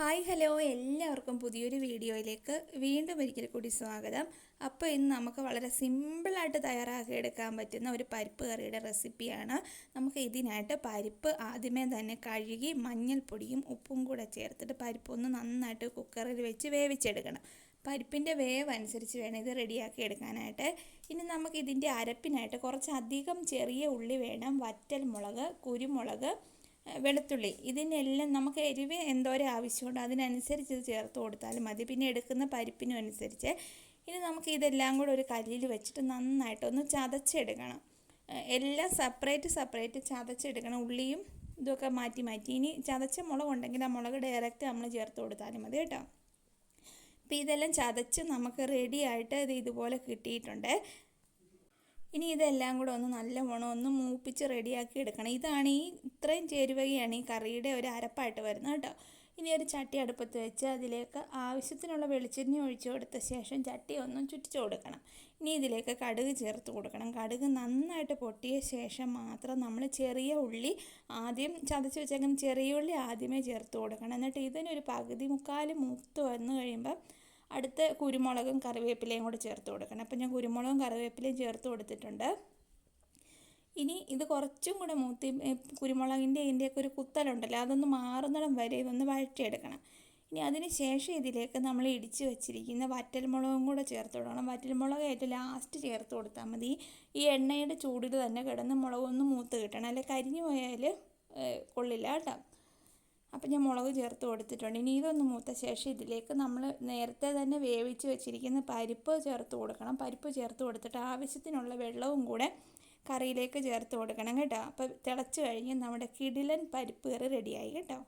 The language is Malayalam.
Hi hello. എല്ലാവർക്കും പുതിയൊരു വീഡിയോയിലേക്ക് വീണ്ടും ഒരിക്കൽ കൂടി സ്വാഗതം. അപ്പോൾ ഇന്ന് നമുക്ക് വളരെ സിമ്പിളായിട്ട് തയ്യാറാക്കി എടുക്കാൻ പറ്റുന്ന ഒരു പരിപ്പ് കറിയുടെ റെസിപ്പിയാണ്. നമുക്ക് ഇതിനായിട്ട് പരിപ്പ് ആദ്യമേ തന്നെ കഴുകി മഞ്ഞൾപ്പൊടിയും ഉപ്പും കൂടെ ചേർത്തിട്ട് പരിപ്പൊന്ന് നന്നായിട്ട് കുക്കറിൽ വെച്ച് വേവിച്ചെടുക്കണം. പരിപ്പിന്റെ വേവ് അനുസരിച്ച് വേണം ഇത് റെഡിയാക്കി എടുക്കാനായിട്ട്. ഇനി നമുക്ക് ഇതിന്റെ അരപ്പിനായിട്ട് കുറച്ചധികം ചെറിയ ഉള്ളി വേണം. വറ്റൽ മുളക് കുരുമുളക് വെളുത്തുള്ളി. ഇതിനെല്ലാം നമുക്ക് എരിവ് എന്തോരം ആവശ്യമുണ്ട്. അതിനനുസരിച്ച് ഇത് ചേർത്ത് കൊടുത്താലും മതി. പിന്നെ എടുക്കുന്ന പരിപ്പിനും അനുസരിച്ച്. ഇനി നമുക്ക് ഇതെല്ലാം കൂടെ ഒരു കല്ലിൽ വെച്ചിട്ട് നന്നായിട്ടൊന്ന് ചതച്ചെടുക്കണം. എല്ലാം സെപ്പറേറ്റ് സെപ്പറേറ്റ് ചതച്ചെടുക്കണം. ഉള്ളിയും ഇതൊക്കെ മാറ്റി മാറ്റി. ഇനി ചതച്ച മുളക് ഉണ്ടെങ്കിൽ ആ മുളക് ഡയറക്റ്റ് നമ്മൾ ചേർത്ത് കൊടുത്താലും മതി കേട്ടോ. അപ്പോൾ ഇതെല്ലാം ചതച്ച് നമുക്ക് റെഡി ആയിട്ട് ഇത് ഇതുപോലെ കിട്ടിയിട്ടുണ്ട്. ഇനി ഇതെല്ലാം കൂടെ ഒന്ന് നല്ലവണ്ണം ഒന്ന് മൂപ്പിച്ച് റെഡിയാക്കി എടുക്കണം. ഇതാണ് ഈ ഇത്രയും ചേരുവകയാണ് ഈ കറിയുടെ ഒരു അരപ്പായിട്ട് വരുന്നത് കേട്ടോ. ഇനി ഒരു ചട്ടി അടുപ്പത്ത് വെച്ച് അതിലേക്ക് ആവശ്യത്തിനുള്ള വെളിച്ചെണ്ണ ഒഴിച്ചു കൊടുത്ത ശേഷം ചട്ടി ഒന്നും ചുറ്റിച്ചു കൊടുക്കണം. ഇനി ഇതിലേക്ക് കടുക് ചേർത്ത് കൊടുക്കണം. കടുക് നന്നായിട്ട് പൊട്ടിയ ശേഷം മാത്രം നമ്മൾ ചെറിയ ഉള്ളി ആദ്യം ചതച്ച് വെച്ചേക്കുന്ന ചെറിയ ഉള്ളി ആദ്യമേ ചേർത്ത് കൊടുക്കണം. എന്നിട്ട് ഇതിനൊരു പകുതി മുക്കാൽ മൂത്ത് വന്നു കഴിയുമ്പോൾ അടുത്ത കുരുമുളകും കറിവേപ്പിലയും കൂടെ ചേർത്ത് കൊടുക്കണം. അപ്പം ഞാൻ കുരുമുളകും കറിവേപ്പിലയും ചേർത്ത് കൊടുത്തിട്ടുണ്ട്. ഇനി ഇത് കുറച്ചും കൂടെ മൂത്തി കുരുമുളകിന്റെ ഇതിന്റെയൊക്കെ ഒരു കുത്തലുണ്ടല്ലോ അതൊന്ന് മാറുന്നിടം വരെ ഇതൊന്ന് വഴറ്റിയെടുക്കണം. ഇനി അതിന് ശേഷം ഇതിലേക്ക് നമ്മൾ ഇടിച്ച് വെച്ചിരിക്കുന്ന വറ്റൽമുളകും കൂടെ ചേർത്ത് കൊടുക്കണം. വറ്റൽമുളക് ഏറ്റവും ലാസ്റ്റ് ചേർത്ത് കൊടുത്താൽ മതി. ഈ എണ്ണയുടെ ചൂടിൽ തന്നെ കിടന്ന് മുളകൊന്ന് മൂത്ത് കിട്ടണം. അല്ലെങ്കിൽ കരിഞ്ഞു പോയാൽ കൊള്ളില്ല കേട്ടോ. അപ്പം ഞാൻ മുളക് ചേർത്ത് കൊടുത്തിട്ടുണ്ട്. ഇനി ഇതൊന്ന് മൂത്ത ശേഷം ഇതിലേക്ക് നമ്മൾ നേരത്തെ തന്നെ വേവിച്ച് വെച്ചിരിക്കുന്ന പരിപ്പ് ചേർത്ത് കൊടുക്കണം. പരിപ്പ് ചേർത്ത് കൊടുത്തിട്ട് ആവശ്യത്തിനുള്ള വെള്ളവും കൂടെ കറിയിലേക്ക് ചേർത്ത് കൊടുക്കണം കേട്ടോ. അപ്പോൾ തിളച്ച് കഴിഞ്ഞ് നമ്മുടെ കിടിലൻ പരിപ്പ് കറി റെഡിയായി കേട്ടോ.